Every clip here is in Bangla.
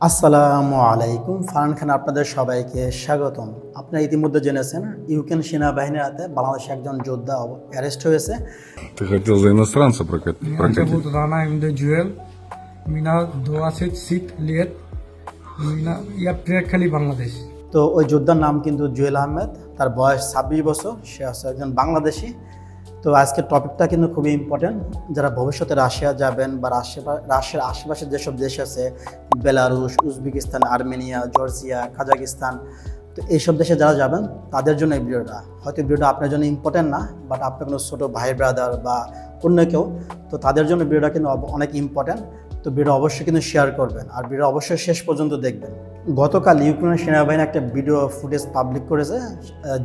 আসসালামু আলাইকুম ফারান খান আপনাদের সবাইকে স্বাগতম আপনারা ইতিমধ্যে জেনেছেন ইউক্রেন সেনাবাহিনীর হাতে বাংলাদেশে একজন যোদ্ধা অ্যারেস্ট হয়েছে Ты хотел за иностранца прокат- Меня прокатить? зовут Рана МД Джуэл. Меня 27 лет. Меня, я приехали в Бангладеш. তো ওই যোদ্ধার নাম কিন্তু জুয়েল আহমেদ তার বয়স ছাব্বিশ বছর সে হচ্ছে একজন বাংলাদেশি তো আজকের টপিকটা কিন্তু খুবই ইম্পর্টেন্ট যারা ভবিষ্যতে রাশিয়া যাবেন বা রাশিয়া রাশিয়ার আশেপাশে যেসব দেশ আছে, Belarus, Uzbekistan, Armenia, Georgia, Kazakhstan, তো এইসব দেশে যারা যাবেন, তাদের জন্য এই ভিডিওটা। হয়তো ভিডিওটা আপনার জন্য ইম্পর্টেন্ট না বাট আপনার কোনো ছোটো ভাই ব্রাদার বা অন্য কেউ, তো তাদের জন্য ভিডিওটা কিন্তু অনেক ইম্পর্টেন্ট তো ভিডিও অবশ্যই কিন্তু শেয়ার করবেন। আর ভিডিও অবশ্যই শেষ পর্যন্ত দেখবেন। গতকাল ইউক্রেনের সেনাবাহিনী একটা ভিডিও ফুটেজ পাবলিক করেছে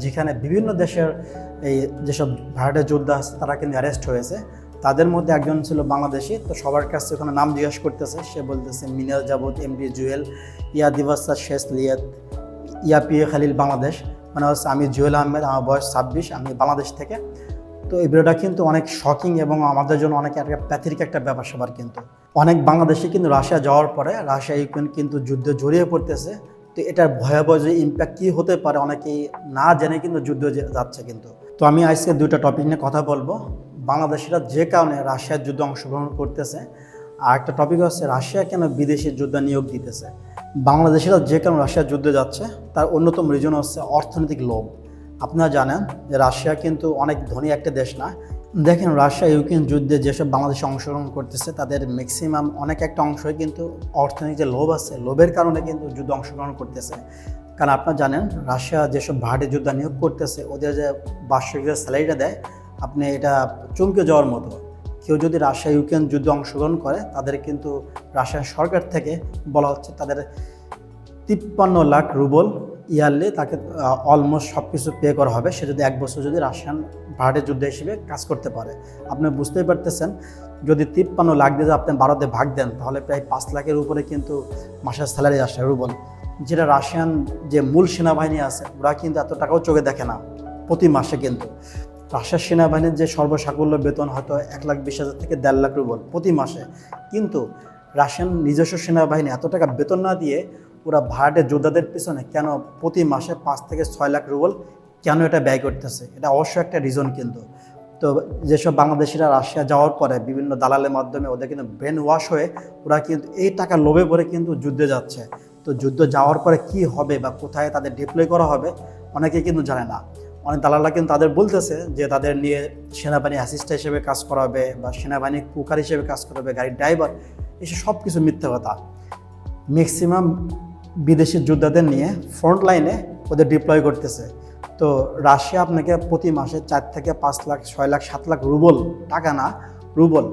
যেখানে বিভিন্ন দেশের এই যেসব ভাড়াটের যোদ্ধা আছে, তারা কিন্তু অ্যারেস্ট হয়েছে। তাদের মধ্যে একজন ছিল বাংলাদেশি, তো সবার কাছে ওখানে নাম জিজ্ঞাসা করতেছে। সে বলতেছে, মিনাল জাবুদ এমডি জুয়েল, ইয়া দিবাসা শেষ লিয়াত, ইয়া পিএ খালিল বাংলাদেশ। মানে হচ্ছে, আমি জুয়েল আহমেদ, আমার বয়স ছাব্বিশ, আমি বাংলাদেশ থেকে। তো এই ভিডিওটা কিন্তু অনেক শকিং এবং আমাদের জন্য অনেক একটা প্যাথেটিক একটা ব্যাপার সবার কিন্তু। অনেক বাংলাদেশি কিন্তু রাশিয়া যাওয়ার পরে, রাশিয়া, ইউক্রেন কিন্তু যুদ্ধে জড়িয়ে পড়তেছে। তো এটার ভয়াবহ যে ইম্প্যাক্ট কী হতে পারে, অনেকেই না জেনে কিন্তু যুদ্ধ যাচ্ছে কিন্তু। তো আমি আজকে দুইটা টপিক নিয়ে কথা বলব। বাংলাদেশিরা যে কারণে রাশিয়ার যুদ্ধে অংশগ্রহণ করতেছে, আর একটা টপিক হচ্ছে রাশিয়া কেন বিদেশি যোদ্ধা নিয়োগ দিতেছে? বাংলাদেশিরা যে কারণে রাশিয়ার যুদ্ধে যাচ্ছে, তার অন্যতম রিজন হচ্ছে অর্থনৈতিক লোভ। আপনারা জানেন যে রাশিয়া কিন্তু অনেক ধনী একটা দেশ না। দেখেন রাশিয়া ইউক্রেন যুদ্ধে যেসব বাংলাদেশে অংশগ্রহণ করতেছে, তাদের ম্যাক্সিমাম অনেক একটা অংশই কিন্তু অর্থনৈতিক যে লোভ আছে, লোভের কারণে কিন্তু যুদ্ধ অংশগ্রহণ করতেছে। কারণ আপনারা জানেন, রাশিয়া যেসব ভাড়াটে যোদ্ধা নিয়োগ করতেছে, ওদের যে বার্ষিক যে স্যালারিটা দেয়, আপনি এটা চমকে যাওয়ার মতো। কেউ যদি রাশিয়া, ইউক্রেন যুদ্ধে অংশগ্রহণ করে, তাদের কিন্তু রাশিয়ান সরকার থেকে বলা হচ্ছে তাদের তিপ্পান্ন লাখ রুবল ইয়ারলি তাকে অলমোস্ট সব কিছু পে করা হবে। সে যদি এক বছর যদি রাশিয়ান ভাড়াটে যুদ্ধ হিসেবে কাজ করতে পারে। আপনি বুঝতেই পারতেছেন, যদি তিপ্পান্ন লাখ দিয়ে আপনি বারোতে ভাগ দেন, তাহলে প্রায় পাঁচ লাখের উপরে কিন্তু মাসের স্যালারি আসে রুবল। যেটা রাশিয়ান যে মূল সেনাবাহিনী আছে, ওরা কিন্তু এত টাকাও চোখে দেখে না, প্রতি মাসে কিন্তু। রাশিয়ার সেনাবাহিনীর যে সর্বসাকুল্য বেতন হয়তো এক লাখ বিশ হাজার থেকে দেড় লাখ রুবল প্রতি মাসে, কিন্তু রাশিয়ান নিজস্ব সেনাবাহিনী এত টাকা বেতন না দিয়ে ওরা ভাড়াটের যোদ্ধাদের পিছনে কেন প্রতি মাসে পাঁচ থেকে ছয় লাখ রুবল কেন এটা ব্যয় করতেছে? এটা অবশ্যই একটা রিজন কিন্তু। তো যেসব বাংলাদেশিরা রাশিয়া যাওয়ার পরে বিভিন্ন দালালের মাধ্যমে ওদের কিন্তু ব্রেন ওয়াশ হয়ে ওরা কিন্তু এই টাকা লোভে পড়ে কিন্তু যুদ্ধে যাচ্ছে। তো যুদ্ধ যাওয়ার পরে কি হবে বা কোথায় তাদের ডিপ্লয় করা হবে, অনেকে কিন্তু জানে না। অনেক দালালরা কিন্তু তাদের বলতেছে যে তাদের নিয়ে সেনাবাহিনী অ্যাসিস্ট্যান্ট হিসেবে কাজ করাবে বা সেনাবাহিনী কুকার হিসেবে কাজ করাবে, গাড়ির ড্রাইভার এসব সব কিছু মিথ্যে কথা। ম্যাক্সিমাম বিদেশি যোদ্ধাদের নিয়ে ফ্রন্ট লাইনে ওদের ডিপ্লয় করতেছে। তো রাশিয়া আপনাকে প্রতি মাসে চার থেকে পাঁচ লাখ, ছয় লাখ, সাত লাখ রুবল, টাকা না, রুবল,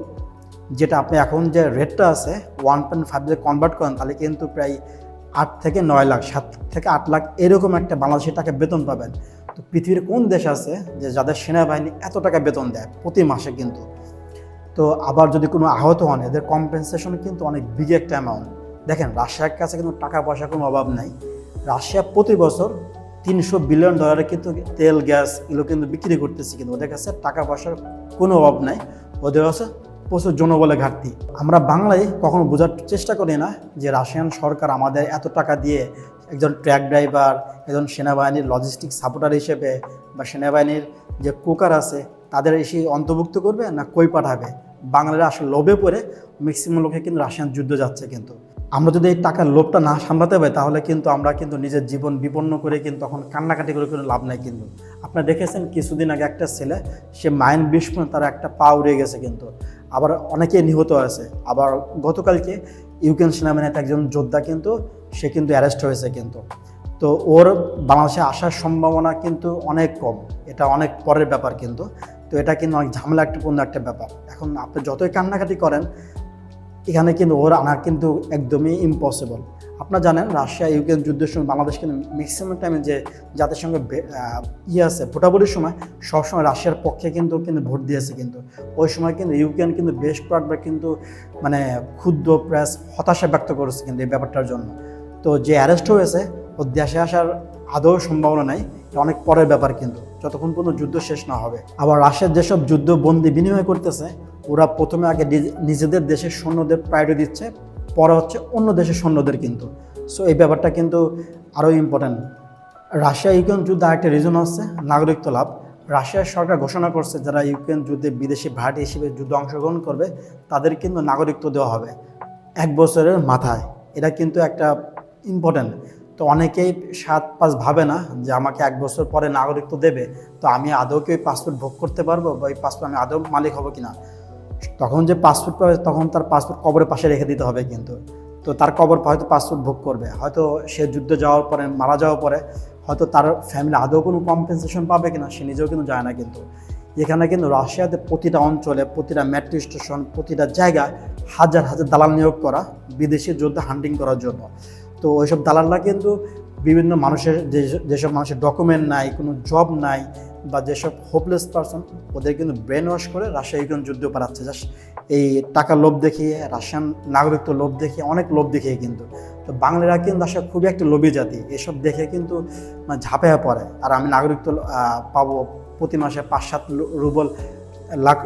যেটা আপনি এখন যে রেটটা আছে ওয়ান পয়েন্ট ফাইভ কনভার্ট করেন, তাহলে কিন্তু প্রায় আট থেকে নয় লাখ, সাত থেকে আট লাখ এরকম একটা বাংলাদেশি টাকা বেতন পাবেন। তো পৃথিবীর কোন দেশ আছে যে যাদের সেনাবাহিনী এত টাকা বেতন দেয় প্রতি মাসে কিন্তু? তো আবার যদি কোনো আহত হন, এদের কম্পেনসেশন কিন্তু অনেক বিগ একটা অ্যামাউন্ট দেখেন, রাশিয়ার কাছে কিন্তু টাকা পয়সার কোনো অভাব নাই। রাশিয়া প্রতি বছর তিনশো বিলিয়ন ডলারে কিন্তু তেল, গ্যাস এগুলো কিন্তু বিক্রি করতেছে কিন্তু ওদের কাছে টাকা পয়সার কোনো অভাব নাই। ওদের কাছে প্রচুর জনবলে ঘাটতি। আমরা বাংলায় কখনো বোঝার চেষ্টা করি না যে রাশিয়ান সরকার আমাদের এত টাকা দিয়ে একজন ট্র্যাক ড্রাইভার, একজন সেনাবাহিনীর লজিস্টিক সাপোর্টার হিসেবে বা সেনাবাহিনীর যে কুকার আছে, তাদের এসে অন্তর্ভুক্ত করবে না কই পাঠাবে? বাংলার আসলে লোভে পড়ে ম্যাক্সিমাম লোকে কিন্তু রাশিয়ান যুদ্ধ যাচ্ছে কিন্তু। আমরা যদি এই টাকার লোভটা না সামলাতে পারি, তাহলে কিন্তু আমরা কিন্তু নিজের জীবন বিপন্ন করে কিন্তু তখন কান্নাকাটি করে কোনো লাভ নাই কিন্তু। আপনারা দেখেছেন কিছুদিন আগে একটা ছেলে, সে মাইন বিস্ফোরণ তার একটা পা উড়ে গেছে কিন্তু। আবার অনেকে নিহত আছে। আবার গতকালকে ইউক্রেন সেনাবাহিনীতে একজন যোদ্ধা কিন্তু, সে কিন্তু অ্যারেস্ট হয়েছে কিন্তু। তো ওর বাংলাদেশে আসার সম্ভাবনা কিন্তু অনেক কম। এটা অনেক পরের ব্যাপার কিন্তু। তো এটা কিন্তু অনেক ঝামেলা একটা পূর্ণ একটা ব্যাপার। এখন আপনি যতই কান্নাকাটি করেন, এখানে কিন্তু ওর আনা কিন্তু একদমই ইম্পসিবল আপনারা জানেন, রাশিয়া, ইউক্রেন যুদ্ধের সময় বাংলাদেশ কিন্তু ম্যাক্সিমাম টাইমে যে বে- ইয়ে আছে, ভোটাভুটির সময় সবসময় রাশিয়ার পক্ষে কিন্তু কিন্তু ভোট দিয়েছে কিন্তু। ওই সময় কিন্তু ইউক্রেন কিন্তু বেশ কয়েকবার কিন্তু মানে ক্ষুদ্র প্রেস হতাশা ব্যক্ত করেছে কিন্তু এই ব্যাপারটার জন্য। তো যে অ্যারেস্ট হয়েছে, ও দেশে আসার আদৌ সম্ভাবনা নাই অনেক পরের ব্যাপার কিন্তু। যতক্ষণ পর্যন্ত যুদ্ধ শেষ না হবে। আবার রাশিয়ার যেসব যুদ্ধ বন্দি বিনিময় করতেছে, ওরা প্রথমে আগে নিজেদের দেশের সৈন্যদের প্রায়োরিটি দিচ্ছে পরে হচ্ছে অন্য দেশের সৈন্যদের কিন্তু। সো এই ব্যাপারটা কিন্তু আরও ইম্পর্ট্যান্ট রাশিয়া ইউক্রেন যুদ্ধে আরেকটা রিজন হচ্ছে, নাগরিকত্ব লাভ। রাশিয়ার সরকার ঘোষণা করছে, যারা ইউক্রেন যুদ্ধে বিদেশি ভাড়াটি হিসেবে যুদ্ধে অংশগ্রহণ করবে, তাদের কিন্তু নাগরিকত্ব দেওয়া হবে এক বছরের মাথায়। এটা কিন্তু একটা ইম্পর্ট্যান্ট তো অনেকেই সাত পাঁচ ভাবে না যে আমাকে এক বছর পরে নাগরিকত্ব দেবে, তো আমি আদৌ কি ওই পাসপোর্ট ভোগ করতে পারব বা ওই পাসপোর্ট আমি আদৌ মালিক হব কিনা? তখন যে পাসপোর্ট পাবে, তখন তার পাসপোর্ট কবরের পাশে রেখে দিতে হবে কিন্তু। তো তার কবর হয়তো পাসপোর্ট ভোগ করবে। হয়তো সে যুদ্ধে যাওয়ার পরে, মারা যাওয়ার পরে, হয়তো তার ফ্যামিলি আদৌ কোনো কম্পেনসেশন পাবে কিনা, সে নিজেও কিন্তু যায় না কিন্তু। এখানে কিন্তু রাশিয়াতে প্রতিটা অঞ্চলে, প্রতিটা মেট্রো স্টেশন প্রতিটা জায়গায় হাজার হাজার দালাল নিয়োগ করা, বিদেশি যুদ্ধে হান্টিং করার জন্য। তো ওইসব দালালরা কিন্তু বিভিন্ন মানুষের, যে যেসব মানুষের ডকুমেন্ট নাই, কোনো জব নাই বা যেসব হোপলেস পারসন ওদের কিন্তু ব্রেন ওয়াশ করে রাশিয়া ইউক্রেন যুদ্ধ পারাচ্ছে জাস্ট এই টাকা লোভ দেখিয়ে, রাশিয়ান নাগরিকত্ব লোভ দেখিয়ে, অনেক লোভ দেখিয়ে কিন্তু। তো বাংলারা কিন্তু আসলে খুবই একটা লোভী জাতি। এসব দেখে কিন্তু মানে ঝাঁপেয়া পড়ে। আর আমি নাগরিকত্ব পাবো প্রতি মাসে পাঁচ সাত রুবল, লাখ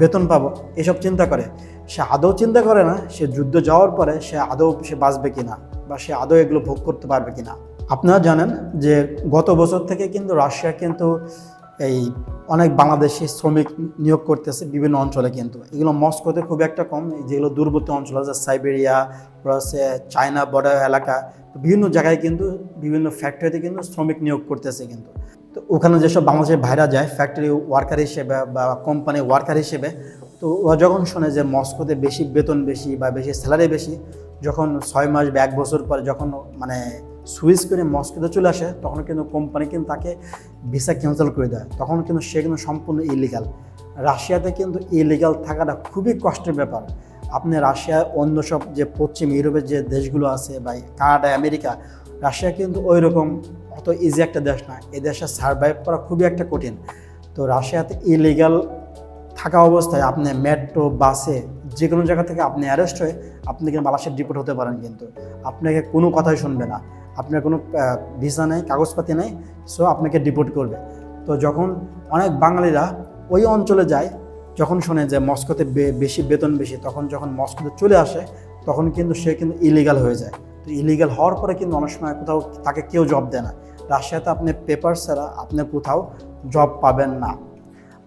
বেতন পাবো। এসব চিন্তা করে। সে আদৌ চিন্তা করে না, সে যুদ্ধ যাওয়ার পরে সে আদৌ সে বাঁচবে কিনা? বা সে আদৌ এগুলো ভোগ করতে পারবে কিনা? আপনারা জানেন যে গত বছর থেকে কিন্তু রাশিয়া কিন্তু এই অনেক বাংলাদেশি শ্রমিক নিয়োগ করতেছে বিভিন্ন অঞ্চলে কিন্তু। এগুলো মস্কোতে খুব একটা কম যেগুলো দূরবর্তী অঞ্চল আছে, সাইবেরিয়া হচ্ছে চায়না বর্ডার এলাকা বিভিন্ন জায়গায় কিন্তু বিভিন্ন ফ্যাক্টরিতে কিন্তু শ্রমিক নিয়োগ করতেছে কিন্তু। তো ওখানে যেসব বাংলাদেশের ভাইরা যায় ফ্যাক্টরি ওয়ার্কার হিসেবে বা কোম্পানি ওয়ার্কার হিসেবে, তো ওরা যখন শোনে যে মস্কোতে বেশি বেতন বেশি বা বেশি স্যালারি বেশি, যখন ছয় মাস বা এক বছর পরে যখন মানে সুইচ করে মস্কোতে চলে আসে, তখন কিন্তু কোম্পানি কিন্তু তাকে ভিসা ক্যান্সেল করে দেয়। তখন কিন্তু সে কিন্তু সম্পূর্ণ ইলিগাল রাশিয়াতে কিন্তু ইলিগাল থাকাটা খুবই কষ্টের ব্যাপার। আপনি রাশিয়া, অন্য সব যে পশ্চিম ইউরোপের যে দেশগুলো আছে বা কানাডা, আমেরিকা, রাশিয়া কিন্তু ওই রকম অত ইজি একটা দেশ না। এ দেশে সার্ভাইভ করা খুবই একটা কঠিন। তো রাশিয়াতে ইলিগাল থাকা অবস্থায় আপনি মেট্রো বাসে যে কোনো জায়গা থেকে আপনি অ্যারেস্ট হয়ে আপনি কিন্তু বাংলাদেশে ডিপোর্ট হতে পারেন কিন্তু। আপনাকে কোনো কথাই শুনবে না। আপনার কোনো ভিসা নেই, কাগজপাতি নেই সো আপনাকে ডিপোর্ট করবে। তো যখন অনেক বাঙালিরা ওই অঞ্চলে যায়, যখন শোনে যে মস্কোতে বেশি বেতন বেশি, তখন যখন মস্কোতে চলে আসে, তখন কিন্তু সে কিন্তু ইলিগাল হয়ে যায়। তো ইলিগাল হওয়ার পরে কিন্তু অনেক সময় কোথাও তাকে কেউ জব দেয় না। রাশিয়াতে আপনি পেপার ছাড়া আপনি কোথাও জব পাবেন না।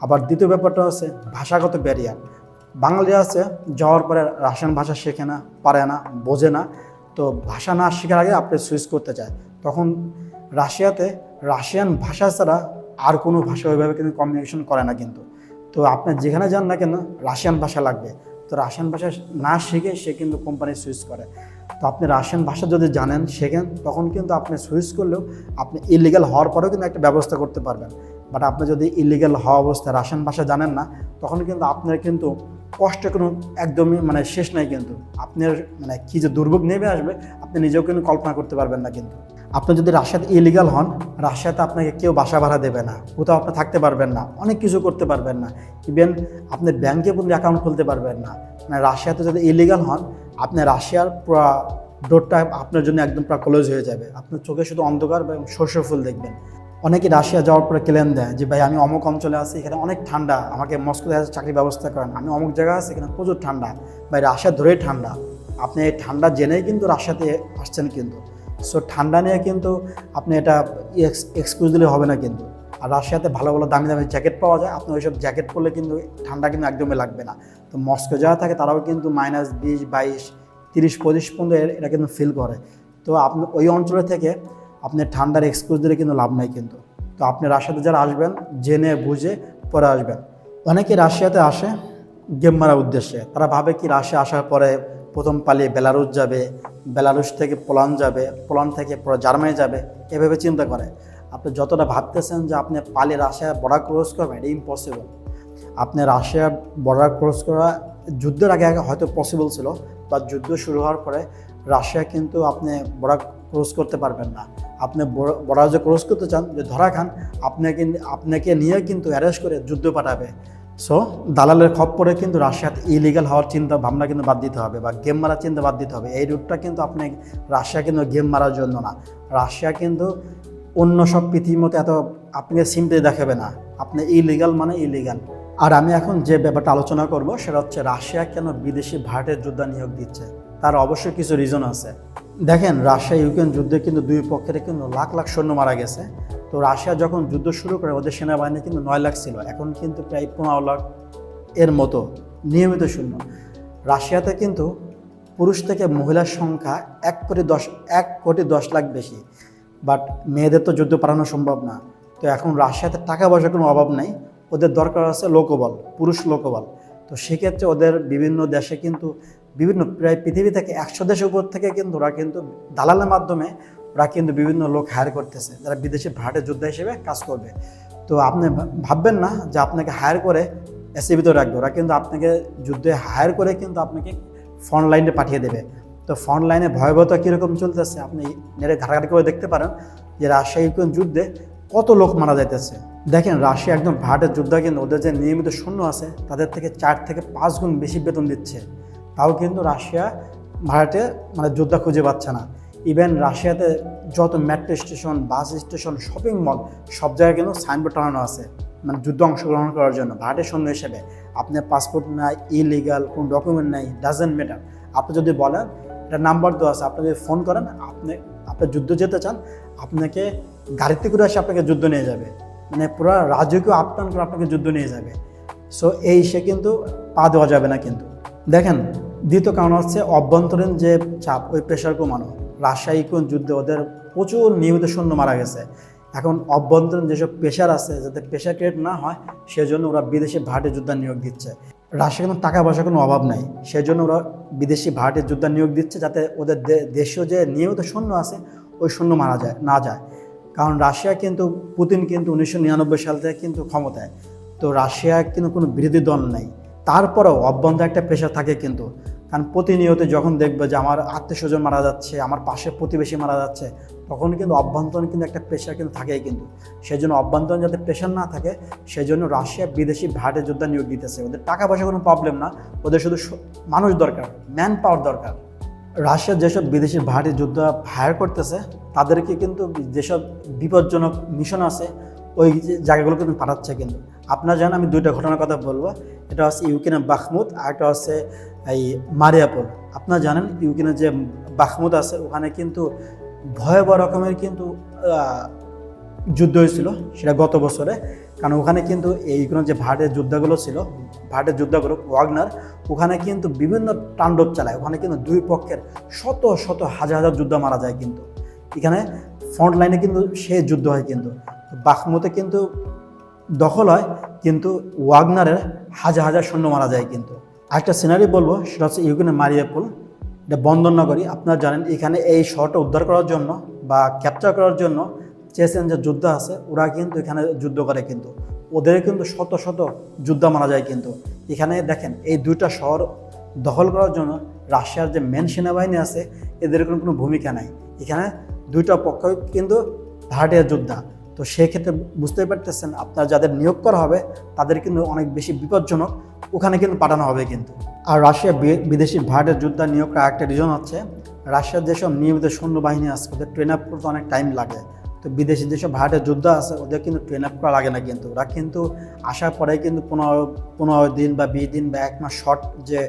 আবার দ্বিতীয় ব্যাপারটা হচ্ছে ভাষাগত ব্যারিয়ার বাঙালি আছে, যাওয়ার পরে রাশিয়ান ভাষা শেখে না, পারে না, বোঝে না। তো ভাষা না শেখার আগে আপনি সুইচ করতে চায় তখন রাশিয়াতে রাশিয়ান ভাষা ছাড়া আর কোনো ভাষা ওইভাবে কিন্তু কমিউনিকেশন করে না কিন্তু। তো আপনি যেখানে যান না কেন, রাশিয়ান ভাষা লাগবে। তো রাশিয়ান ভাষা না শিখে সে কিন্তু কোম্পানি সুইচ করে। তো আপনি রাশিয়ান ভাষা যদি জানেন, শেখেন, তখন কিন্তু আপনি সুইচ করলেও আপনি ইলিগাল হওয়ার পরেও কিন্তু একটা ব্যবস্থা করতে পারবেন। বাট আপনি যদি ইলিগাল হওয়া অবস্থায় রাশিয়ান ভাষা জানেন না, তখন কিন্তু আপনার কিন্তু কষ্ট কোনো একদমই মানে শেষ নাই কিন্তু। আপনার মানে কী যে দুর্ভোগ নেমে আসবে, আপনি নিজেও কিন্তু কল্পনা করতে পারবেন না কিন্তু। আপনি যদি রাশিয়াতে ইলিগাল হন রাশিয়াতে আপনাকে কেউ বাসা ভাড়া দেবে না, কোথাও আপনি থাকতে পারবেন না, অনেক কিছু করতে পারবেন না। ইভেন আপনি ব্যাংকে পর্যন্ত অ্যাকাউন্ট খুলতে পারবেন না। মানে রাশিয়াতে যদি ইলিগাল হন, আপনি রাশিয়ার পুরো ডোরটা আপনার জন্য একদম পুরো ক্লোজ হয়ে যাবে। আপনার চোখে শুধু অন্ধকার এবং শস্য ফুল দেখবেন। অনেকে রাশিয়া যাওয়ার পরে ক্লেম দেয় যে, ভাই, আমি অমুক অঞ্চলে আছি, এখানে অনেক ঠান্ডা, আমাকে মস্কোতে চাকরির ব্যবস্থা করেন। আমি অমুক জায়গায় আছি, এখানে প্রচুর ঠান্ডা। ভাই, রাশিয়া ধরেই ঠান্ডা। আপনি ঠান্ডা জেনেই কিন্তু রাশিয়াতে আসছেন কিন্তু। সো ঠান্ডা নিয়ে কিন্তু আপনি এটা এক্সকিউজ দিলে হবে না কিন্তু। আর রাশিয়াতে ভালো ভালো দামি দামি জ্যাকেট পাওয়া যায়। আপনি ওইসব জ্যাকেট পরলে কিন্তু ঠান্ডা কিন্তু একদমই লাগবে না। তো মস্কো যারা থাকে, তারাও কিন্তু মাইনাস বিশ, বাইশ, তিরিশ, পঁচিশ পর্যন্ত এটা কিন্তু ফিল করে। তো আপনি ওই অঞ্চলে থেকে আপনি ঠান্ডার এক্সকিউজ দিলে কিন্তু লাভ নাই কিন্তু। তো আপনি রাশিয়াতে যারা আসবেন, জেনে, বুঝে পরে আসবেন। অনেকে রাশিয়াতে আসে গেম মারার উদ্দেশ্যে। তারা ভাবে কি রাশিয়া আসার পরে প্রথম পালিয়ে বেলারুস যাবে বেলারুস থেকে পোলান যাবে পোলান থেকে পরে জার্মানি যাবে, এভাবে চিন্তা করে। আপনি যতটা ভাবতেছেন যে আপনি পালিয়ে রাশিয়া বর্ডার ক্রস করবেন এটা ইম্পসিবল আপনি রাশিয়া বর্ডার ক্রস করা যুদ্ধের আগে আগে হয়তো পসিবল ছিল বা যুদ্ধ শুরু হওয়ার পরে রাশিয়া কিন্তু আপনি বর্ডার ক্রস করতে পারবেন না। আপনি বর্ডার যে ক্রস করতে চান, যে ধরা খান, আপনাকে আপনাকে নিয়ে কিন্তু অ্যারেস্ট করে যুদ্ধ পাঠাবে। সো দালালের খপ্পরে কিন্তু রাশিয়াতে ইলিগাল হওয়ার চিন্তা ভাবনা কিন্তু বাদ দিতে হবে বা গেম মারার চিন্তা বাদ দিতে হবে। এই রুটটা কিন্তু আপনি রাশিয়া কিন্তু গেম মারার জন্য না। রাশিয়া কিন্তু অন্য সব পৃথিবীর মতো এত আপনাকে সিম্পলি দেখাবে না। আপনি ইলিগাল মানে ইলিগাল আর আমি এখন যে ব্যাপারটা আলোচনা করব, সেটা হচ্ছে রাশিয়া কেন বিদেশি ভাড়াটের যোদ্ধা নিয়োগ দিচ্ছে? তার অবশ্যই কিছু রিজন আছে। দেখেন, রাশিয়া, ইউক্রেন যুদ্ধে কিন্তু দুই পক্ষের কিন্তু লাখ লাখ সৈন্য মারা গেছে। তো রাশিয়া যখন যুদ্ধ শুরু করে, ওদের সেনাবাহিনী কিন্তু নয় লাখ ছিল। এখন কিন্তু প্রায় পনেরো লাখ এর মতো নিয়মিত শূন্য রাশিয়াতে কিন্তু পুরুষ থেকে মহিলার সংখ্যা এক কোটি দশ, এক কোটি দশ লাখ বেশি। বাট মেয়েদের তো যুদ্ধ পাঠানো সম্ভব না। তো এখন রাশিয়াতে টাকা পয়সার কোনো অভাব নাই। ওদের দরকার আছে লোকবল, পুরুষ লোকবল। তো সেক্ষেত্রে ওদের বিভিন্ন দেশে কিন্তু বিভিন্ন প্রায় পৃথিবী থেকে একশো দেশের উপর থেকে কিন্তু ওরা কিন্তু দালালের মাধ্যমে ওরা কিন্তু বিভিন্ন লোক হায়ার করতেছে। যারা বিদেশি ভাড়াটে যোদ্ধা হিসেবে কাজ করবে। তো আপনি ভাববেন না যে আপনাকে হায়ার করে এসিবিতে রাখবে। ওরা কিন্তু আপনাকে যুদ্ধে হায়ার করে কিন্তু আপনাকে ফ্রন্ট লাইনে পাঠিয়ে দেবে। তো ফ্রন্ট লাইনে ভয়াবহতা কীরকম চলতেছে আপনি নেড়ে ঘাটাঘাটি করে দেখতে পারেন যে ইউক্রেন যুদ্ধে কত লোক মারা যাইতেছে। দেখেন রাশিয়া একদম ভারতের যোদ্ধা কিন্তু ওদের যে নিয়মিত শূন্য আছে, তাদের থেকে চার থেকে পাঁচ গুণ বেশি বেতন দিচ্ছে। তাও কিন্তু রাশিয়া ভারতে মানে যোদ্ধা খুঁজে পাচ্ছে না। ইভেন রাশিয়াতে যত metro station bus station shopping mall সব জায়গায় কিন্তু সাইনবোর্ড টানানো আছে। মানে যুদ্ধ অংশগ্রহণ করার জন্য, ভারতের সৈন্য হিসেবে। আপনার পাসপোর্ট নাই ইলিগাল কোনো ডকুমেন্ট নাই ডাজেন্ট ম্যাটার আপনি যদি বলেন, এটা নাম্বার দেওয়া আছে, আপনি যদি ফোন করেন, আপনি আপনি যুদ্ধ যেতে চান, আপনাকে গাড়িতে করে এসে আপনাকে যুদ্ধ নিয়ে যাবে। মানে পুরো রাজ্যকেও আপ্যায়ন করে আপনাকে যুদ্ধ নিয়ে যাবে। সো এই সে কিন্তু পা দেওয়া যাবে না কিন্তু। দেখেন দ্বিতীয় কারণ হচ্ছে অভ্যন্তরীণ যে চাপ, ওই প্রেশার কমানো। ইউক্রেন যুদ্ধে ওদের প্রচুর নিয়মিত সৈন্য মারা গেছে। এখন অভ্যন্তরীণ যেসব প্রেশার আছে, যাতে প্রেশার ক্রিয়েট না হয়, সেজন্য ওরা বিদেশি ভাড়াটে যোদ্ধা নিয়োগ দিচ্ছে। রাশিয়া কিন্তু টাকা পয়সার কোনো অভাব নাই। সেজন্য ওরা বিদেশি ভাড়াটে যোদ্ধা নিয়োগ দিচ্ছে যাতে ওদের দেশীয় যে নিয়মিত সৈন্য আছে, ওই সৈন্য মারা যায়, না যায়। কারণ রাশিয়া কিন্তু, পুতিন কিন্তু উনিশশো নিরানব্বই সাল থেকে কিন্তু ক্ষমতায়। তো রাশিয়া কিন্তু কোনো বিরোধী দল নেই। তারপরেও অভ্যন্তর একটা প্রেশার থাকে কিন্তু। কারণ প্রতিনিয়ত যখন দেখবে যে আমার আত্মীয় স্বজন মারা যাচ্ছে, আমার পাশে প্রতিবেশী মারা যাচ্ছে, তখন কিন্তু অভ্যন্তরীণ কিন্তু একটা প্রেশার কিন্তু থাকেই কিন্তু। সেই জন্য অভ্যন্তরীণ যাতে প্রেশার না থাকে সেই জন্য রাশিয়া বিদেশি ভাড়াটে যোদ্ধা নিয়োগ দিতেছে। ওদের টাকা পয়সা কোনো প্রবলেম না, ওদের শুধু মানুষ দরকার ম্যান পাওয়ার দরকার। রাশিয়ার যেসব বিদেশি ভাড়াটে যুদ্ধ হায়ার করতেছে, তাদেরকে কিন্তু যেসব বিপজ্জনক মিশন আছে, ওই যে জায়গাগুলো কিন্তু পাঠাচ্ছে কিন্তু। আপনারা জানেন আমি দুইটা ঘটনার কথা বলব, এটা হচ্ছে ইউক্রেনের বাখমুদ আর একটা হচ্ছে এই মারিয়াপোল। আপনারা জানেন ইউক্রেনের যে বাখমুদ আছে, ওখানে কিন্তু ভয়াবহ রকমের কিন্তু যুদ্ধ হয়েছিল সেটা গত বছরে। কারণ ওখানে কিন্তু এই কোনো যে ভাটের যুদ্ধগুলো ছিল ভাটের যুদ্ধগুলো, ওয়াগনার, ওখানে কিন্তু বিভিন্ন তাণ্ডব চালায়। ওখানে কিন্তু দুই পক্ষের শত শত, হাজার হাজার যুদ্ধ মারা যায় কিন্তু। এখানে ফ্রন্ট লাইনে কিন্তু সে যুদ্ধ হয় কিন্তু। বাখমতে কিন্তু দখল হয়, কিন্তু ওয়াগনারের হাজার হাজার সৈন্য মারা যায় কিন্তু। আরেকটা সিনারি বলব, সেটা হচ্ছে ইউক্রেনের মারিয়াপুল, এটা বন্দর নগরী আপনারা জানেন, এখানে এই শহরটা উদ্ধার করার জন্য বা ক্যাপচার করার জন্য চেয়েছেন যে যুদ্ধ আছে, ওরা কিন্তু এখানে যুদ্ধ করে কিন্তু। ওদের কিন্তু শত শত যুদ্ধ মারা যায় কিন্তু। এখানে দেখেন, এই দুইটা শহর দখল করার জন্য রাশিয়ার যে মেন সেনাবাহিনী আছে, এদের কোনো কোনো ভূমিকা নাই। এখানে দুইটা পক্ষ কিন্তু ভাড়াটিয়া যোদ্ধা। তো সেক্ষেত্রে বুঝতেই পারতেছেন আপনার যাদের নিয়োগ করা হবে, তাদের কিন্তু অনেক বেশি বিপজ্জনক। ওখানে কিন্তু পাঠানো হবে কিন্তু। আর রাশিয়া বিদেশি ভাড়াটের যোদ্ধা নিয়োগ করার একটা রিজন হচ্ছে, রাশিয়ার যেসব নিয়মিত সৈন্যবাহিনী আছে, ওদের ট্রেন আপ করতে অনেক টাইম লাগে। তো বিদেশি যেসব ভাড়াটের যোদ্ধা আছে, ওদের কিন্তু ট্রেন আপ করা লাগে না কিন্তু। ওরা কিন্তু আসার পরে কিন্তু পনেরো পনেরো দিন বা বিশ দিন বা এক মাস শর্ট যে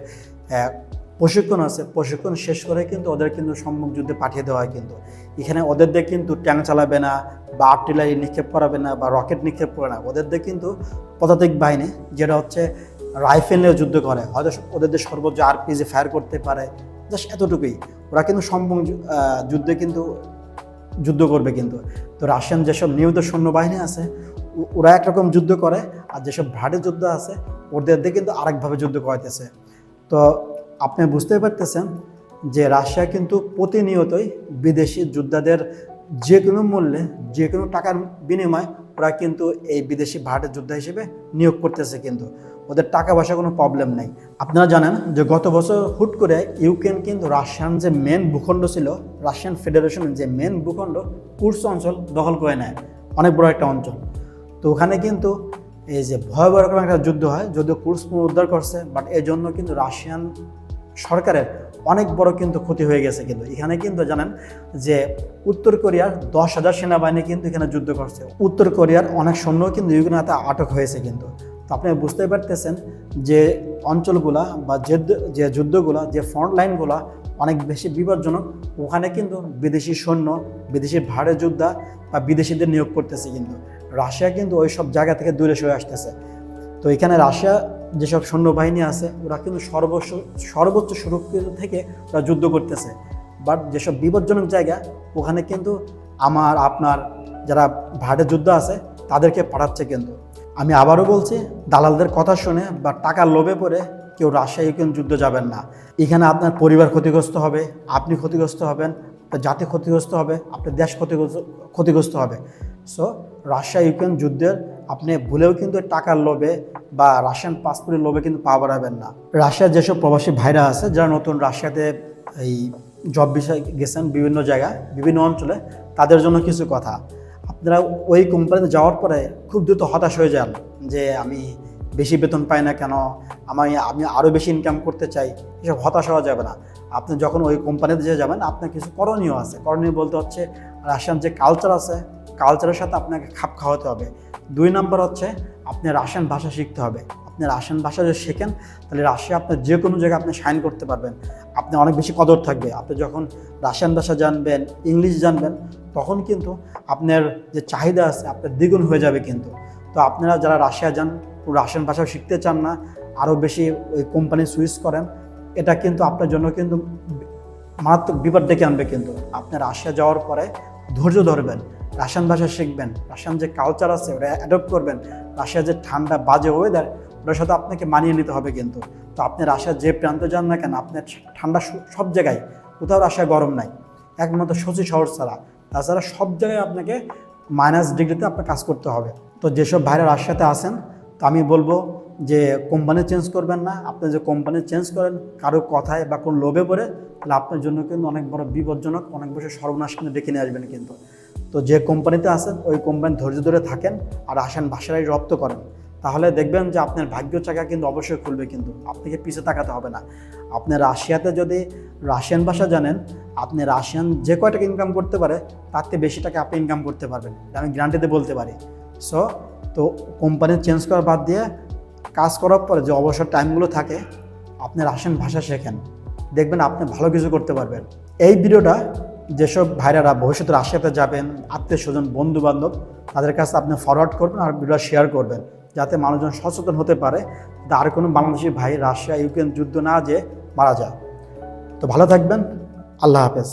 প্রশিক্ষণ আছে, প্রশিক্ষণ শেষ করে কিন্তু ওদের কিন্তু সম্মুখ যুদ্ধে পাঠিয়ে দেওয়া হয় কিন্তু। এখানে ওদের দিয়ে কিন্তু ট্যাঙ্ক চালাবে না বা আর্টিলারি নিক্ষেপ করাবে না বা রকেট নিক্ষেপ করে না। ওদের দিয়ে কিন্তু পদাতিক বাহিনী যেটা হচ্ছে রাইফেল নিয়ে যুদ্ধ করে হয়তো ওদের দিয়ে সর্বোচ্চ আরপিজি ফায়ার করতে পারে জাস্ট এতটুকুই। ওরা কিন্তু আহ, যুদ্ধে কিন্তু যুদ্ধ করবে কিন্তু। তো রাশিয়ান যেসব নিয়মিত সৈন্যবাহিনী আছে ওরা একরকম যুদ্ধ করে আর যেসব ভাড়ে যুদ্ধ আছে ওদের দিয়ে কিন্তু আরেকভাবে যুদ্ধ করাইতেছে। তো আপনি বুঝতেই পারতেছেন যে রাশিয়া কিন্তু প্রতিনিয়তই বিদেশি যোদ্ধাদের যে কোনো মূল্যে যে কোনো টাকার বিনিময়ে ওরা কিন্তু এই বিদেশি ভাড়াটের যোদ্ধা হিসেবে নিয়োগ করতেছে কিন্তু। ওদের টাকা পয়সা কোনো প্রবলেম নেই। আপনারা জানেন যে গত বছর হুট করে ইউক্রেন কিন্তু রাশিয়ান যে মেন ভূখণ্ড ছিল, রাশিয়ান ফেডারেশনের যে মেন ভূখণ্ড, কুর্স অঞ্চল দখল করে নেয়। অনেক বড় একটা অঞ্চল। তো ওখানে কিন্তু এই যে ভয়াবহ রকম একটা যুদ্ধ হয়, যদিও কুর্স পুনরুদ্ধার করছে বাট এর জন্য কিন্তু রাশিয়ান সরকারের অনেক বড় কিন্তু ক্ষতি হয়ে গেছে কিন্তু। এখানে কিন্তু জানেন যে উত্তর কোরিয়ার দশ হাজার সেনাবাহিনী কিন্তু এখানে যুদ্ধ করছে। উত্তর কোরিয়ার অনেক সৈন্য কিন্তু ইউক্রেন হাতে আটক হয়েছে কিন্তু। তো আপনি বুঝতেই পারতেছেন যে অঞ্চলগুলা বা যে যে যুদ্ধগুলা, যে ফ্রন্ট লাইনগুলা অনেক বেশি বিপজ্জনক। ওখানে কিন্তু বিদেশি সৈন্য, বিদেশি ভাড়ে যোদ্ধা বা বিদেশিদের নিয়োগ করতেছে কিন্তু। রাশিয়া কিন্তু ওই সব জায়গা থেকে দূরে সরে আসতেছে। তো এখানে রাশিয়া যেসব সৈন্যবাহিনী আছে, ওরা কিন্তু সর্বোচ্চ সর্বোচ্চ সুরক্ষিত থেকে ওরা যুদ্ধ করতেছে। বাট যেসব বিপজ্জনক জায়গা, ওখানে কিন্তু আমার, আপনার যারা ভাড়ে যুদ্ধ আছে, তাদেরকে পাঠাচ্ছে কিন্তু। আমি আবারও বলছি, দালালদের কথা শুনে বা টাকার লোভে পড়ে কেউ রাশিয়া ইউক্রেন যুদ্ধ যাবেন না। এখানে আপনার পরিবার ক্ষতিগ্রস্ত হবে, আপনি ক্ষতিগ্রস্ত হবেন জাতি ক্ষতিগ্রস্ত হবে, আপনার দেশ ক্ষতিগ্রস্ত ক্ষতিগ্রস্ত হবে। সো রাশিয়া ইউক্রেন যুদ্ধের আপনি ভুলেও কিন্তু টাকার লোভে বা রাশিয়ান পাসপোর্টের লোভে কিন্তু পা বাড়াবেন না। রাশিয়ার যেসব প্রবাসী ভাইরা আছে, যারা নতুন রাশিয়াতে এই জব বিষয়ে গেছেন বিভিন্ন জায়গায়, বিভিন্ন অঞ্চলে, তাদের জন্য কিছু কথা। আপনারা ওই কোম্পানিতে যাওয়ার পরে খুব দ্রুত হতাশ হয়ে যান যে আমি বেশি বেতন পাই না কেন, আমি আমি আরও বেশি ইনকাম করতে চাই, এসব হতাশ হওয়া যাবে না। আপনি যখন ওই কোম্পানিতে যে যাবেন, আপনার কিছু করণীয় আছে। করণীয় বলতে হচ্ছে রাশিয়ান যে কালচার আছে কালচারের সাথে আপনাকে খাপ খাওয়াতে হবে। দুই নম্বর হচ্ছে আপনি রাশিয়ান ভাষা শিখতে হবে। আপনি রাশিয়ান ভাষা যদি শেখেন, তাহলে রাশিয়া আপনার যে কোনো জায়গায় আপনি সাইন করতে পারবেন। আপনি অনেক বেশি কদর থাকবে। আপনি যখন রাশিয়ান ভাষা জানবেন, ইংলিশ জানবেন, তখন কিন্তু আপনার যে চাহিদা আছে, আপনার দ্বিগুণ হয়ে যাবে কিন্তু। তো আপনারা যারা রাশিয়া যান রাশিয়ান ভাষা শিখতে চান না আরও বেশি ওই কোম্পানি সুইচ করেন, এটা কিন্তু আপনার জন্য কিন্তু মারাত্মক বিপদ ডেকে আনবে কিন্তু। আপনি রাশিয়া যাওয়ার পরে ধৈর্য ধরবেন। রাশিয়ান ভাষা শিখবেন, রাশিয়ান যে কালচার আছে ওটা অ্যাডপ্ট করবেন, রাশিয়ার যে ঠান্ডা বাজে ওয়েদার ওটার সাথে আপনাকে মানিয়ে নিতে হবে কিন্তু। তো আপনি রাশিয়ার যে প্রান্তে যান না কেন, আপনার ঠান্ডা সব জায়গায়, কোথাও রাশিয়া গরম নাই। একমাত্র সচি শহর ছাড়া। তাছাড়া সব জায়গায় আপনাকে মাইনাস ডিগ্রিতে আপনার কাজ করতে হবে। তো যেসব ভাইরা রাশিয়াতে আসেন তো আমি বলব যে কোম্পানি চেঞ্জ করবেন না। আপনি যে কোম্পানি চেঞ্জ করেন, কারও কথায় বা কোন লোভে পড়ে, তাহলে আপনার জন্য কিন্তু অনেক বড় বিপজ্জনক, অনেক বছর সর্বনাশ কিন্তু ডেকে নিয়ে আসবেন কিন্তু। তো যে কোম্পানিতে আছেন, ওই কোম্পানি ধৈর্য ধরে থাকেন আর আসেন ভাষায় রপ্ত করেন। তাহলে দেখবেন যে আপনার ভাগ্য চাকা কিন্তু অবশ্যই খুলবে কিন্তু আপনাকে পিছে তাকাতে হবে না। আপনি রাশিয়াতে যদি রাশিয়ান ভাষা জানেন, আপনি রাশিয়ান যে কয় টাকা ইনকাম করতে পারে, তার থেকে বেশি টাকা আপনি ইনকাম করতে পারবেন। আমি গ্যারান্টিতে বলতে পারি। সো তো কোম্পানি চেঞ্জ করার বাদ দিয়ে কাজ করার পরে যে অবসর টাইমগুলো থাকে, আপনি রাশিয়ান ভাষা শেখেন। দেখবেন আপনি ভালো কিছু করতে পারবেন। এই ভিডিওটা যেসব ভাইরারা ভবিষ্যতে রাশিয়াতে যাবেন, আত্মীয় স্বজন বন্ধু বান্ধব তাদের কাছে আপনি ফরওয়ার্ড করবেন আর ভিডিও শেয়ার করবেন, যাতে মানুষজন সচেতন হতে পারে আর কোনো বাংলাদেশি ভাই রাশিয়া, ইউক্রেন যুদ্ধ না যে মারা যায় তো ভালো থাকবেন, আল্লাহ হাফেজ।